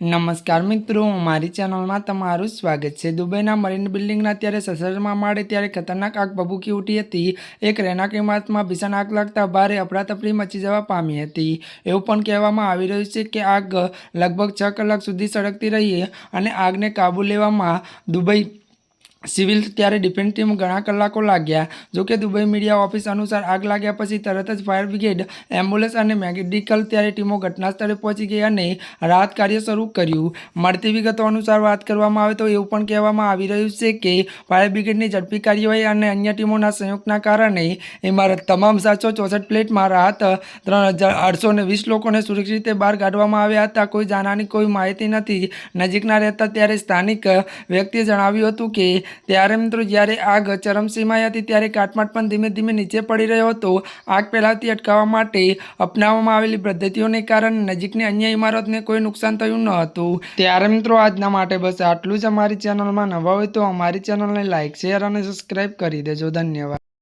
નમસ્કાર મિત્રો, મારી ચેનલમાં તમારું સ્વાગત છે. દુબઈના મરીન બિલ્ડિંગના ત્યારે સસરમાં માળે ત્યારે ખતરનાક આગ ભભૂકી ઉઠી હતી. એક રહેણાંક ઇમારતમાં ભીષણ આગ લાગતા ભારે અફડાતફડી મચી જવા પામી હતી. એવું પણ કહેવામાં આવી રહ્યું છે કે આગ લગભગ છ કલાક સુધી સળગતી રહી અને આગને કાબૂ લેવામાં દુબઈ સિવિલ ત્યારે ડિફેન્સ ટીમ ઘણા કલાકો લાગ્યા. જોકે દુબઈ મીડિયા ઓફિસ અનુસાર આગ લાગ્યા પછી તરત જ ફાયર બ્રિગેડ, એમ્બ્યુલન્સ અને મેડિકલ ત્યારે ટીમો ઘટના સ્થળે પહોંચી ગઈ અને રાહત કાર્ય શરૂ કર્યું. મળતી વિગતો અનુસાર વાત કરવામાં આવે તો એવું પણ કહેવામાં આવી રહ્યું છે કે ફાયર બ્રિગેડની ઝડપી કાર્યવાહી અને અન્ય ટીમોના સંયોગના કારણે ઇમારત તમામ સાતસો ચોસઠ પ્લેટમાં રાહત ત્રણ હજાર આઠસો ને વીસ લોકોને સુરક્ષિત રીતે બહાર કાઢવામાં આવ્યા હતા. કોઈ જાનહાની, કોઈ માહિતી નથી. નજીકના રહેતા ત્યારે સ્થાનિક વ્યક્તિએ જણાવ્યું હતું કે ત્યારે મિત્રો જ્યારે આગ ચરમસીમાએ હતી ત્યારે કાટમાટ પણ ધીમે ધીમે નીચે પડી રહ્યો હતો. આગ પહેલાંથી અટકાવવા માટે અપનાવવામાં આવેલી પદ્ધતિઓને કારણે નજીકની અન્ય ઇમારતને કોઈ નુકસાન થયું ન હતું. ત્યારે મિત્રો આજના માટે બસ આટલું જ. અમારી ચેનલમાં નવા હોય તો અમારી ચેનલને લાઇક શેર અને સબસ્ક્રાઈબ કરી દેજો. ધન્યવાદ.